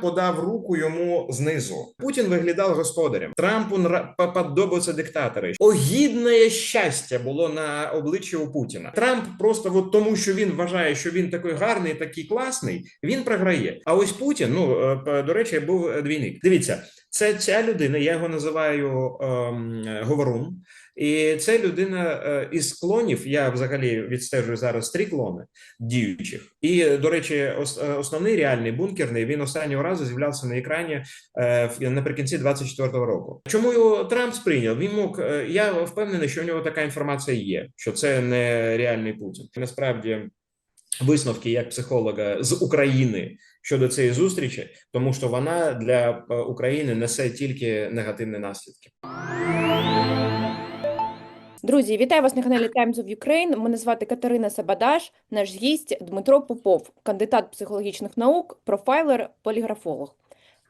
Подав руку йому знизу. Путін виглядав господарем. Трампу подобаються диктатори. Огідне щастя було на обличчі у Путіна. Трамп просто от тому, що він вважає, що він такий гарний, такий класний, він програє. А ось Путін, ну е, до речі, був двійник. Дивіться, це ця людина. Я його називаю ем, говорун. І це людина е, із клонів. Я взагалі відстежую зараз три клони діючих. І до речі, е, основний реальний бункерний він останнього разу з'являвся на екрані е, наприкінці 24-го року. Чому його Трамп сприйняв? Він мог. Я впевнений, що у нього така інформація є, що це не реальний Путін. Насправді. Висновки як психолога з України щодо цієї зустрічі, тому що вона для України несе тільки негативні наслідки. Друзі, вітаю вас на каналі Times of Ukraine. Мене звати Катерина Сабадаш, наш гість Дмитро Попов, кандидат психологічних наук, профайлер, поліграфолог.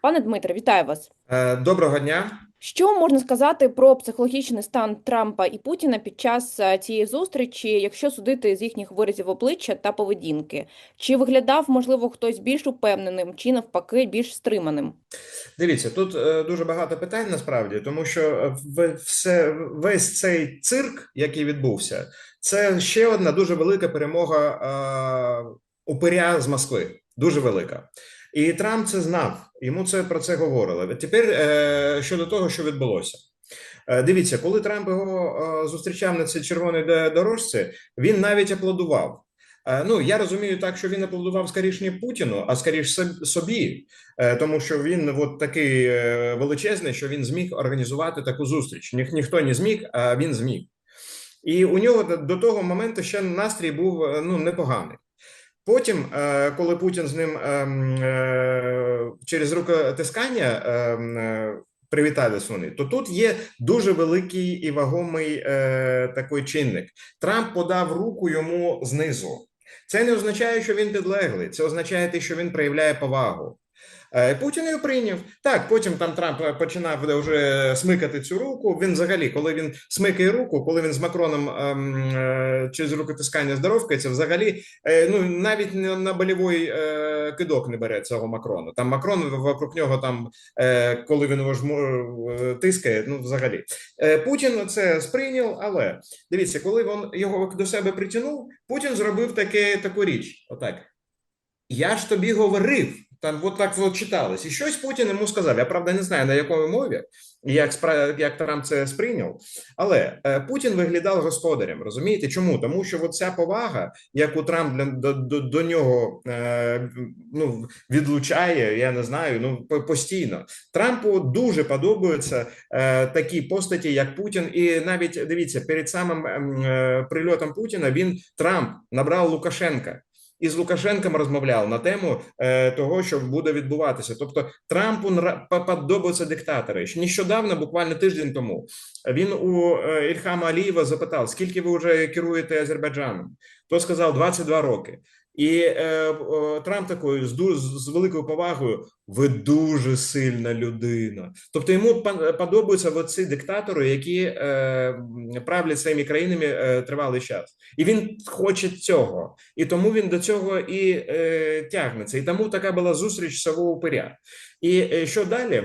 Пане Дмитре, вітаю вас. Е, Доброго дня. Що можна сказати про психологічний стан Трампа і Путіна під час е, цієї зустрічі, якщо судити з їхніх виразів обличчя та поведінки? Чи виглядав, можливо, хтось більш упевненим, чи навпаки більш стриманим? Дивіться, тут е, дуже багато питань насправді, тому що е, все весь цей цирк, який відбувся, це ще одна дуже велика перемога упиря з Москви. Дуже велика. І Трамп це знав. Йому це про це говорили. Тепер е, щодо того, що відбулося. Е, Дивіться, коли Трамп його е, зустрічав на цій червоній дорожці, він навіть аплодував. Ну я розумію так, що він аплодував скоріш не Путіну, а скоріш собі, тому що він от такий величезний, що він зміг організувати таку зустріч. Ніх, ніхто не зміг, а він зміг. І у нього до- того моменту ще настрій був ну непоганий. Потім, е, коли Путін з ним ем, е, через рукотискання ем, е, привітались вони, то тут є дуже великий і вагомий такий чинник. Трамп подав руку йому знизу. Це не означає, що він підлеглий. Це означає, те, що він проявляє повагу. Е, Путін його прийняв. Так, потім там Трамп е, починав вже смикати цю руку. Він взагалі, коли він смикає руку, коли він з Макроном ем, е, через рукотискання здоровкається, взагалі е, ну навіть на, болівий е, кидок не бере цього Макрона. Там Макрон вокруг нього, там е, коли він його жму, е, тискає, ну взагалі Е, Путін це сприйняв, але дивіться, коли він його до себе притягнув, Путін зробив таке таку річ. Отак. Я ж тобі говорив. Там от так от читалось. І щось Путін йому сказав. Я правда не знаю на якої мові, як спра- як Трамп це сприйняв. Але е, Путін виглядав господарем. Розумієте, чому? Тому що ця повага, яку Трамп для, до, до, до нього е, ну, відлучає, я не знаю, ну постійно. Трампу дуже подобаються е, такі постаті, як Путін. І навіть дивіться, перед самим ем, е, прильотом Путіна він Трамп набрав Лукашенка. І з Лукашенком розмовляв на тему е, того, що буде відбуватися. Тобто Трампу подобаються диктатори. Нещодавно, буквально тиждень тому, він у е, Ільхама Алієва запитав, скільки ви вже керуєте Азербайджаном? То сказав 22 роки. І е, о, Трамп такою з, з великою повагою: ви дуже сильна людина. Тобто йому па- подобаються оці диктатори, які е, правлять своїми країнами е, тривалий час, і він хоче цього, і тому він до цього і е, тягнеться. І тому така була зустріч сового упиря. І е, що далі?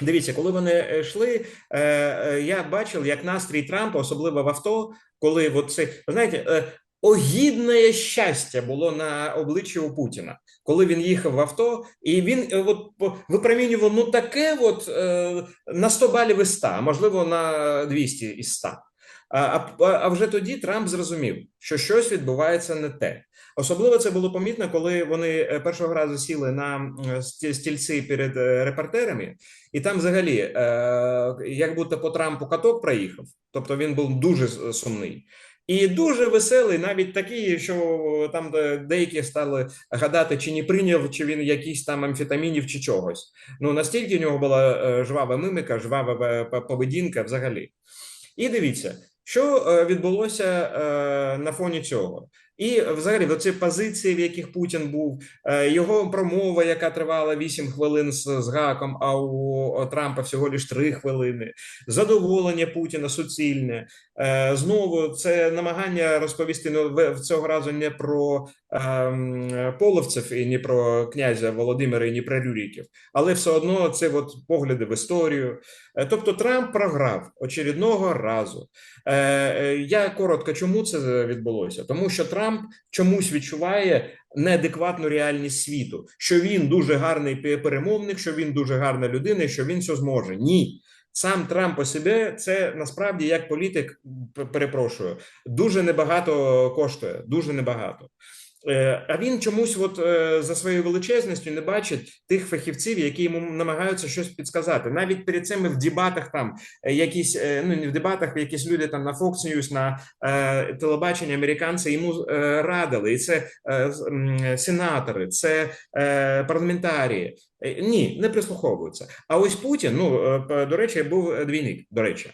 Дивіться, коли вони е, йшли, е, е, я бачив, як настрій Трампа, особливо в авто, коли от це, знаєте, е, огідне щастя було на обличчі у Путіна, коли він їхав в авто, і він е, от випромінював ну таке, от е, на 100 балів із 100, а можливо на 200 із 100. А, а, а вже тоді Трамп зрозумів, що щось відбувається не те. Особливо це було помітно, коли вони е, першого разу сіли на сті- стільці перед репортерами, і там взагалі, як будто по Трампу каток проїхав, тобто він був дуже сумний. І дуже веселий, навіть такий, що там деякі стали гадати, чи не прийняв, чи він якийсь там амфетамінів чи чогось. Ну настільки в нього була е, жвава мимика, жвава е, поведінка взагалі. І дивіться, що е, відбулося на фоні цього. І взагалі, оці позиції, в яких Путін був, е, його промова, яка тривала 8 хвилин з, з гаком, а у Трампа всього лиш 3 хвилини, задоволення Путіна суцільне. Е, Знову це намагання розповісти ну, цього разу не про ем, половців і не про князя Володимира, і не про Рюріків, але все одно це от погляди в історію. Е, Тобто Трамп програв очередного разу. Е, Я коротко, чому це відбулося? Тому що Трамп чомусь відчуває неадекватну реальність світу, що він дуже гарний перемовник, що він дуже гарна людина, що він все зможе. Ні. Сам Трамп по себе це насправді як політик, перепрошую, дуже небагато коштує, дуже небагато. Е, А він чомусь, от е, за своєю величезністю, не бачить тих фахівців, які йому намагаються щось підсказати. Навіть перед цими в дебатах там е, якісь е, ну не в дебатах, якісь люди там на Fox News, на е, телебаченні американці йому е, радили, і це е, з- сенатори, це е, парламентарії. Е, Ні, не прислуховуються. А ось Путін, ну е, до речі, був двійник. До речі.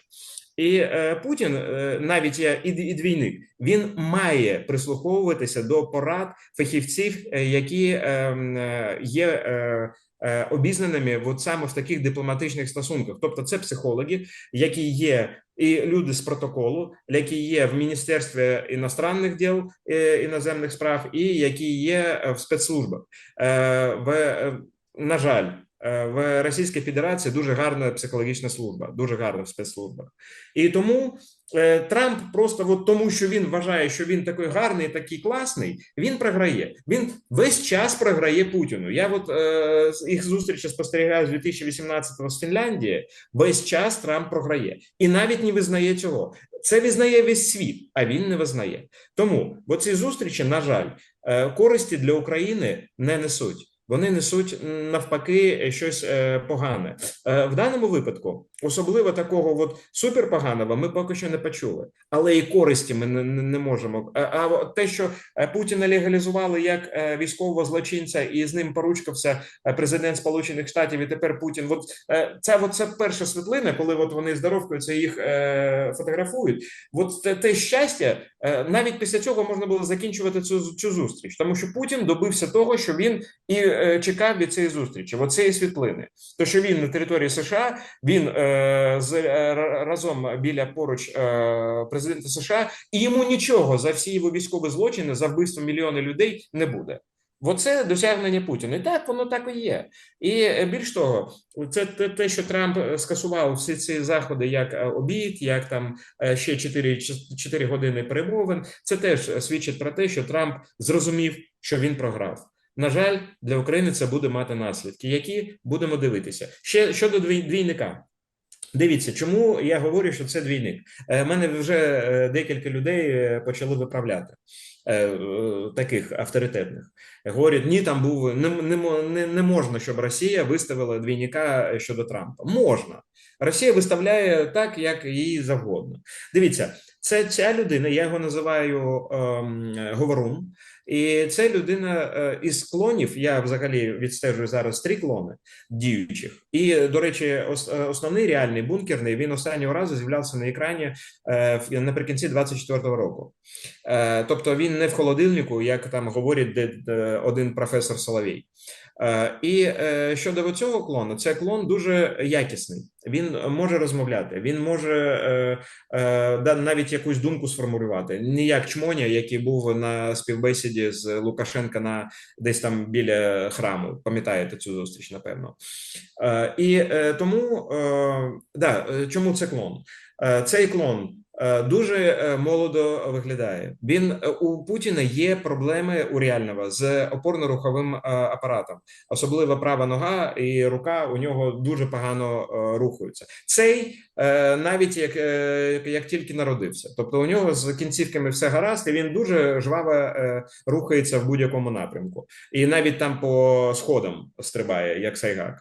І е, Путін, е, навіть я і, двійник, він має прислуховуватися до порад фахівців, е, які е, е, є обізнаними от саме в таких дипломатичних стосунках. Тобто, це психологи, які є і люди з протоколу, які є в Міністерстві іностранних діл іноземних справ, і які є в спецслужбах. В, на жаль. Е, В Російській Федерації дуже гарна психологічна служба, дуже гарна в спецслужбах, і тому е, Трамп просто от тому, що він вважає, що він такий гарний, такий класний, він програє. Він весь час програє Путіну. Я от е, їх зустрічі спостерігаю з 2018-го з Фінляндії. Весь час Трамп програє і навіть не визнає цього. Це визнає весь світ, а він не визнає. Тому в цій зустрічі, на жаль, користі для України не несуть. Вони несуть навпаки щось е, погане. Е, В даному випадку, особливо такого от суперпоганого, ми поки що не почули, але і користі ми не, не, можемо. А, а те, що е, Путіна легалізували як е, військового злочинця, і з ним поручкався е, президент Сполучених Штатів, і тепер Путін. От е, це, от це перша світлина, коли от вони здоровкаються, їх е, фотографують. От те, те щастя, е, навіть після цього можна було закінчувати цю цю зустріч, тому що Путін добився того, що він і е, чекав від цієї зустрічі, от цієї світлини. То, що він на території США, він е, з е, разом біля поруч президента США, і йому нічого за всі його військові злочини за вбивство мільйони людей не буде. Оце досягнення Путіна. І так воно так і є. І більш того, це те, що Трамп скасував всі ці заходи, як обід, як там ще 4, 4 години перемовин. Це теж свідчить про те, що Трамп зрозумів, що він програв. На жаль, для України це буде мати наслідки, які будемо дивитися. Ще щодо двійника. Дивіться, чому я говорю, що це двійник. Е, мене вже е, декілька людей е, почали виправляти таких авторитетних. Говорять, ні, там був не, не, не можна, щоб Росія виставила двійника щодо Трампа. Можна. Росія виставляє так, як їй завгодно. Дивіться, це ця людина, я його називаю ем, говорун. І це людина е, із клонів. Я взагалі відстежую зараз три клони діючих. І до речі, е, основний реальний бункерний він останнього разу з'являвся на екрані е, наприкінці 24-го року. Тобто він не в холодильнику, як там говорить один професор Соловій. Е, І е, щодо цього клону, це клон дуже якісний. Він може розмовляти, він може е, навіть якусь думку сформулювати. Не як чмоня, який був на співбесіді з Лукашенка на десь там біля храму. Пам'ятаєте цю зустріч, напевно. І тому да, чому це клон? Цей клон дуже е, молодо виглядає. Він е, у Путіна є проблеми у реального з опорно-руховим е, апаратом, особливо права нога і рука у нього дуже погано е, рухаються. Цей е, навіть як, е, як тільки народився, тобто у нього з кінцівками все гаразд, і він дуже жваво е, рухається в будь-якому напрямку, і навіть там по сходам стрибає, як Сайгак.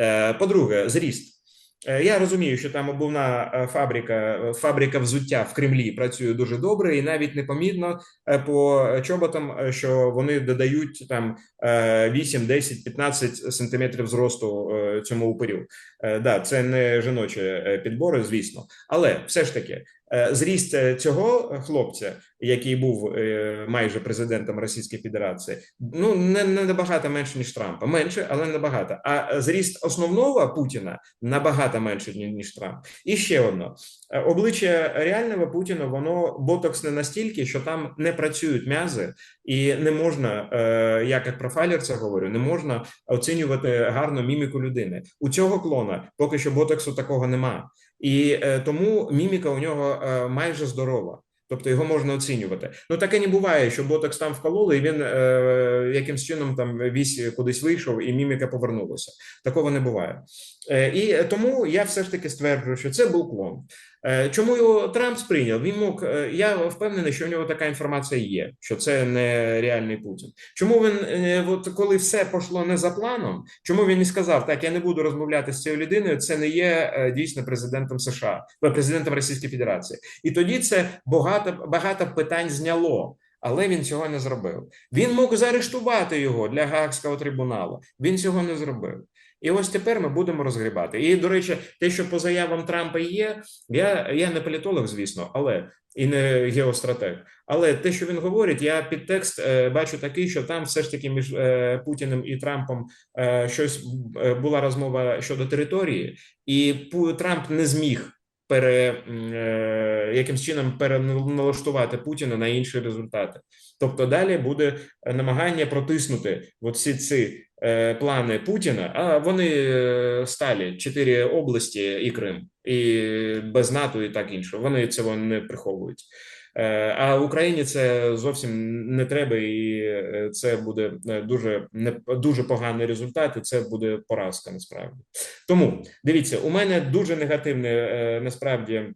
Е, По-друге, зріст. Е, Я розумію, що там обувна е, фабрика, е, фабрика взуття в Кремлі працює дуже добре, і навіть непомітно по чоботам, що вони додають там е, 8, 10, 15 сантиметрів зросту цьому упирю. Да, це не жіночі підбори, звісно, але все ж таки Зріст е, цього хлопця, який був е, майже президентом Російської Федерації, ну не, не набагато менше ніж Трампа, менше, але набагато. А зріст основного Путіна набагато менше ніж Трамп. І ще одно Е, обличчя реального Путіна, воно ботокс не настільки, що там не працюють м'язи, і не можна, е, я як профайлер це говорю, не можна оцінювати гарно міміку людини. У цього клона поки що ботоксу такого нема, і е, тому міміка у нього е, майже здорова. Тобто його можна оцінювати. Ну таке не буває, що ботокс там вкололи, і він е, якимсь чином там вісь кудись вийшов, і міміка повернулася. Такого не буває. Е, і тому я все ж таки стверджую, що це був клон. Е, Чому його Трамп сприйняв? Він мог. е, Я впевнений, що у нього така інформація є, що це не реальний Путін. Чому він, е, от коли все пішло не за планом, чому він не сказав, так я не буду розмовляти з цією людиною, це не є дійсно президентом США, президентом Російської Федерації. І тоді це багато багато питань зняло. Але він цього не зробив. Він мог заарештувати його для Гаагського трибуналу. Він цього не зробив. І ось тепер ми будемо розгрібати. І до речі, те, що по заявам Трампа є, я, я не політолог, звісно, але і не геостратег. Але те, що він говорить, я підтекст е, бачу такий, що там все ж таки між е, Путіним і Трампом е, щось е, була розмова щодо території, і Трамп не зміг пере е, якимсь чином переналаштувати Путіна на інші результати. Тобто далі буде намагання протиснути от всі ці е, плани Путіна. А вони е, сталі чотири області і Крим, і без НАТО, і так інше. Вони цього не приховують. Е, А Україні це зовсім не треба, і е, це буде е, дуже не дуже поганий результат, і це буде поразка насправді. Тому дивіться, у мене дуже негативні е, насправді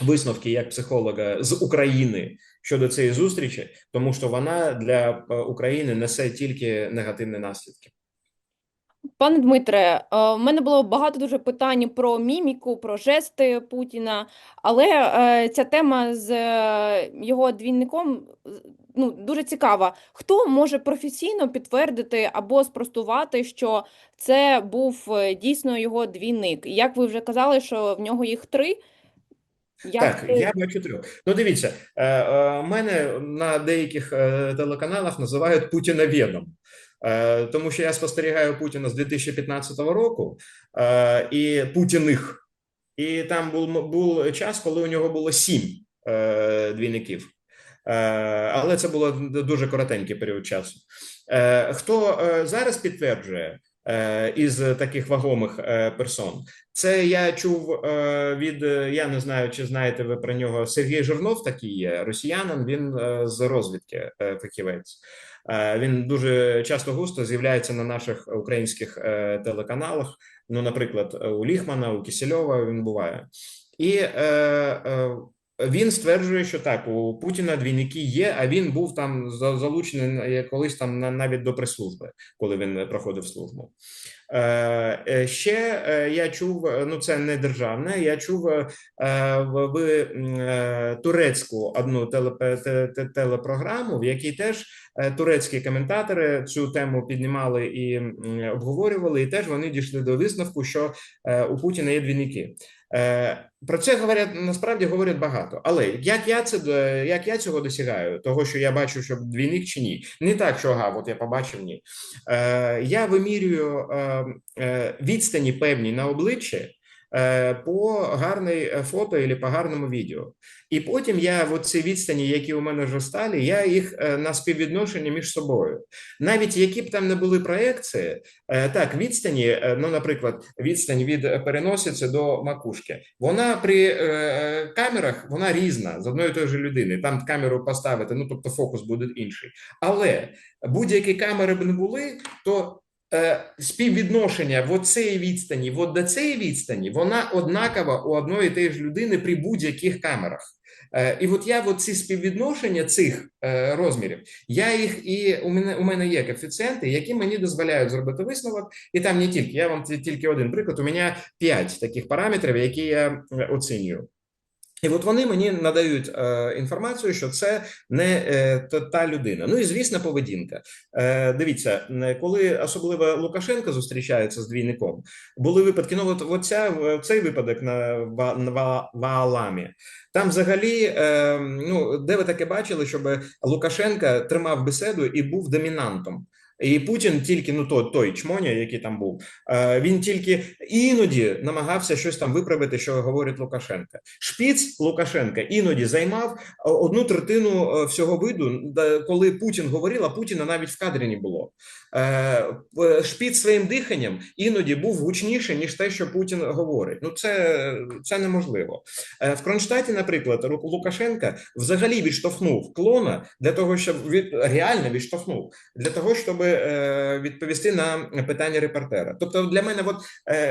висновки як психолога з України щодо цієї зустрічі, тому що вона для України несе тільки негативні наслідки. Пане Дмитре, е, в мене було багато дуже питань про міміку, про жести Путіна, але е, ця тема з е, його двійником ну, дуже цікава. Хто може професійно підтвердити або спростувати, що це був дійсно його двійник? Як ви вже казали, що в нього їх три? Як Так, це- я бачу трьох. Ну, дивіться, мене на деяких телеканалах називають Путіновєдом. Е, тому що я спостерігаю Путіна з 2015 року е, і Путіних. І там був, був час, коли у нього було сім е, двійників. Е, але це було дуже коротенький період часу. Е, хто е, зараз підтверджує е, із таких вагомих е, персон? Це я чув е, від е, я не знаю, чи знаєте ви про нього Сергій Жирнов, такий є росіянин. Він е, з розвідки е, фахівець. Е, Він дуже часто густо з'являється на наших українських е, телеканалах. Ну, наприклад, у Ліхмана, у Кісельова він буває, і е, він стверджує, що так, у Путіна двійники є, а він був там за- залучений колись там на навіть до прес-служби, коли він проходив службу. Ще я чув, ну це не державне. Я чув в, турецьку одну телепрограму, в якій теж турецькі коментатори цю тему піднімали і обговорювали, і теж вони дійшли до висновку, що е, у Путіна є двійники. Е, Про це говорять насправді говорять багато. Але як я це як я цього досягаю, того що я бачу, що двійник чи ні, не так, що ага, от я побачив ні. Е, Я вимірюю е, е, відстані певні на обличчі е, по гарний е, фото або по гарному відео. І потім я от ці відстані, які у мене вже стали, я їх е, на співвідношення між собою. Навіть які б там не були проекції, е, так, відстані, е, ну, наприклад, відстань від переносиці до макушки, вона при е, камерах вона різна з одної тої ж людини. Там камеру поставити, ну тобто фокус буде інший. Але будь-які камери б не були, то е, співвідношення в цієї відстані, от до цієї відстані, вона однакова у одної і тієї ж людини при будь-яких камерах. Е, І от я от ці співвідношення цих е, розмірів, я їх і у мене у мене є коефіцієнти, які мені дозволяють зробити висновок. І там не тільки я вам ті- тільки один приклад. У мене 5 таких параметрів, які я е, оцінюю. І от вони мені надають е, інформацію, що це не е, та, людина. Ну і звісно, поведінка. Е, дивіться, коли особливо Лукашенко зустрічається з двійником, були випадки. Ну, от, от ця, цей випадок на, на Вааламі. Там взагалі, е, ну де ви таке бачили, щоб Лукашенка тримав беседу і був домінантом. І Путін тільки ну той, той чмоня, який там був, е, він тільки іноді намагався щось там виправити, що говорить Лукашенка. Шпіц Лукашенка іноді займав одну третину е, всього виду, коли Путін говорив, а Путіна навіть в кадрі не було. Е, е, Шпіц своїм диханням іноді був гучніше, ніж те, що Путін говорить. Ну це, це неможливо. Е, В Кронштадті, наприклад, Лукашенка взагалі відштовхнув клона для того, щоб від реально відштовхнув для того, щоб е, відповісти на питання репортера. Тобто, для мене, от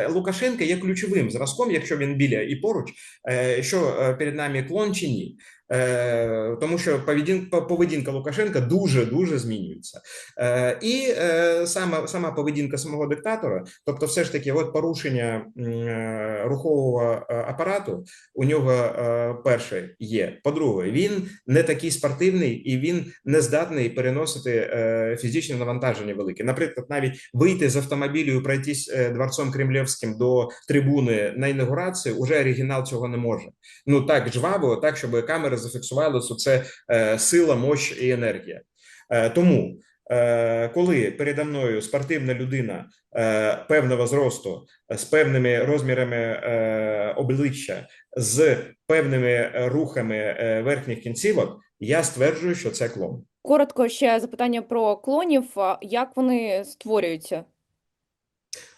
Лукашенко є ключовим зразком, якщо він біля і поруч, е, що е, перед нами клон чи ні. Е, тому що поведінка, поведінка Лукашенка дуже дуже змінюється, е, і е, сама сама поведінка самого диктатора, тобто, все ж таки, от порушення е, рухового е, апарату у нього е, перше є. По-друге, він не такий спортивний і він не здатний переносити е, фізичне навантаження велике. Наприклад, навіть вийти з автомобілю і пройтись е, дворцом Кремлівським до трибуни на інаугурацію, уже оригінал цього не може. Ну так жваво, так щоб камери зафіксували, що це е, сила, мощ і енергія. Е, тому. е, Коли передо мною спортивна людина е, певного зросту з певними розмірами е, обличчя, з певними рухами е, верхніх кінцівок, я стверджую, що це клон. Коротко ще запитання про клонів. Як вони створюються?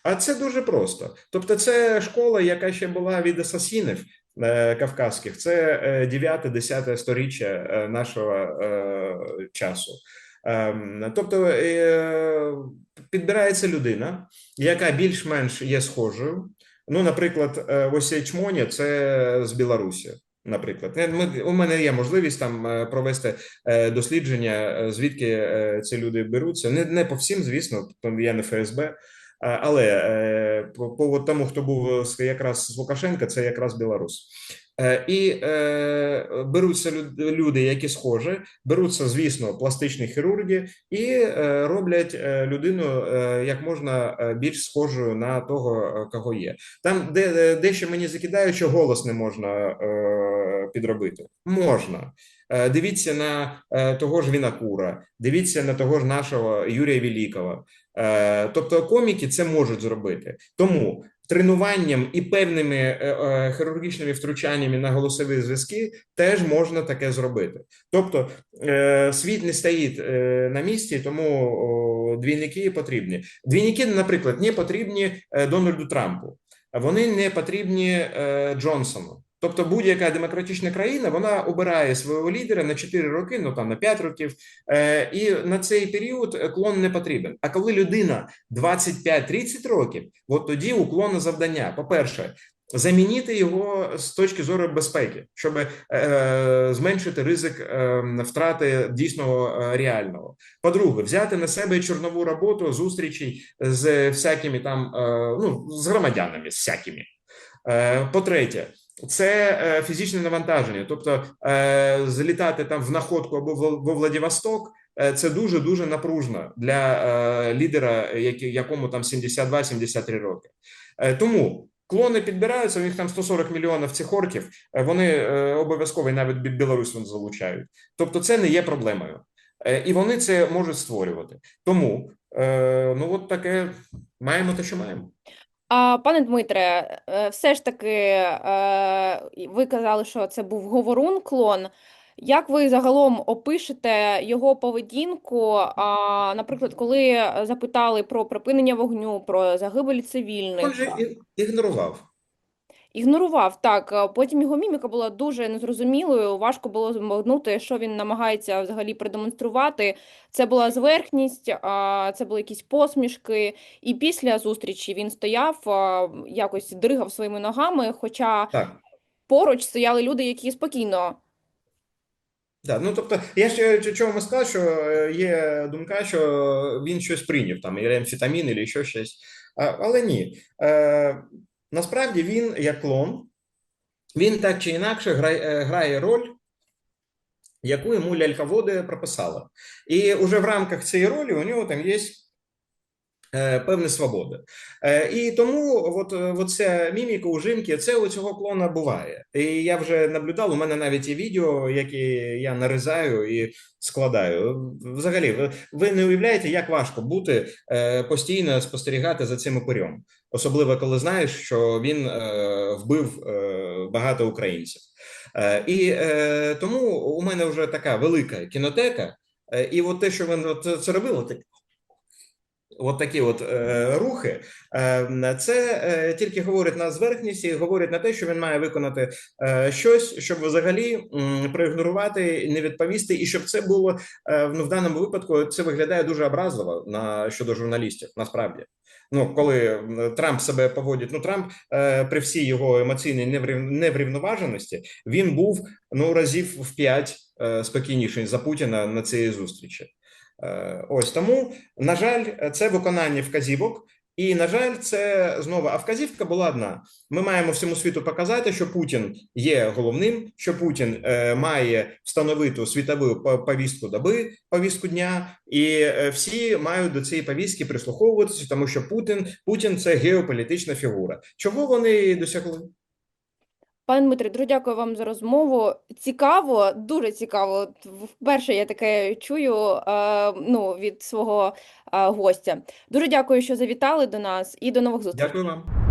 А це дуже просто. Тобто, це школа, яка ще була від асасінів кавказьких. Це е, 9-10 сторіччя е, нашого е, часу. Ем, Тобто е, підбирається людина, яка більш-менш є схожою. Ну, наприклад, е, ось цей чмоня це з Білорусі. Наприклад, Е, ми, у мене є можливість там е, провести е, дослідження, е, звідки е, ці люди беруться. Не, не по всім, звісно, там я не ФСБ, але е, по, тому, хто був з- якраз з Лукашенка, це якраз білорус. Е, І е, беруться люди, які схожі, беруться, звісно, пластичні хірурги і е, роблять е, людину е, як можна е, більш схожою на того, е, кого є. Там, де де- дещо мені закидають, що голос не можна е, підробити. Можна. Е, Дивіться на е, того ж Вінокура, дивіться на того ж нашого Юрія Великого. Е, Тобто коміки це можуть зробити. Тому тренуванням і певними е, е, хірургічними втручаннями на голосові зв'язки теж можна таке зробити. Тобто світ не стоїть на місці, тому двійники потрібні. Двійники, наприклад, не потрібні Дональду Трампу, вони не потрібні Джонсону. Тобто будь-яка демократична країна вона обирає свого лідера на 4 роки, ну там на 5 років, е, і на цей період клон не потрібен. А коли людина 25-30 років, от тоді у клона завдання. По-перше, замінити його з точки зору безпеки, щоб е, зменшити ризик е, втрати дійсного е, реального. По-друге, взяти на себе чорнову роботу зустрічей з всякими там, е, ну з громадянами, з всякими. Е, По-третє, це е, фізичне навантаження, тобто е, залітати там в находку або во Владивосток. е, Це дуже дуже напружно для лідера, якому там 72-73 роки. Тому клони підбираються. У них там 140 мільйонів цих орків. Вони обов'язково навіть Бі- Білорусь вони залучають. Тобто, це не є проблемою, і вони це можуть створювати. Тому ну от таке маємо те, що маємо. А пане Дмитре, е, все ж таки, е, ви казали, що це був говорун клон. Як ви загалом опишете його поведінку? А, наприклад, коли запитали про припинення вогню, про загибель Він цивільних, же ігнорував. Ігнорував так. Потім його міміка була дуже незрозумілою. Важко було збагнути, що він намагається взагалі продемонструвати. Це була зверхність, а, це були якісь посмішки. І після зустрічі він стояв, якось дригав своїми ногами, хоча Так. поруч стояли люди, які спокійно Да, ну тобто, я ще чому сказав, що е, є думка, що він щось прийняв, там, і амфетамін, або ще щось. Але ні. Насправді він, як клон, він так чи інакше грає, е, грає роль, яку йому ляльководи прописали. І уже в рамках цієї ролі у нього там є е, певні свободи. Е, і тому от, от ця міміка, ужимки, це у цього клона буває. І я вже наблюдав, у мене навіть є відео, які я нарізаю і складаю. Взагалі, ви, не уявляєте, як важко бути постійно спостерігати за цим упирем. Особливо, коли знаєш, що він е, вбив е, багато українців. Е, і тому у мене вже така велика кінотека, і от те, що він це робило, так, от такі от е, рухи, е, це е, тільки говорить на зверхність і говорить на те, що він має виконати е, щось, щоб взагалі м, проігнорувати, не відповісти, і щоб це було е, ну, в даному випадку. Це виглядає дуже образливо на щодо журналістів. Насправді, ну коли Трамп себе поводить, ну Трамп е, при всій його емоційній неврів- неврівноваженості, він був ну разів в п'ять е, спокійніший за Путіна на цій зустрічі. Е, Ось тому, на жаль, це виконання вказівок. І на жаль, це знову. А вказівка була одна: ми маємо всьому світу показати, що Путін є головним, що Путін е, має встановити світову повістку доби, повістку дня, і е, всі мають до цієї повістки прислуховуватися, тому що Путін Путін це геополітична фігура. Чого вони досягли? Пане Дмитре, дуже дякую вам за розмову. Цікаво, дуже цікаво. Вперше я таке чую е, ну, від свого е, гостя. Дуже дякую, що завітали до нас, і до нових зустрічей. Дякую вам.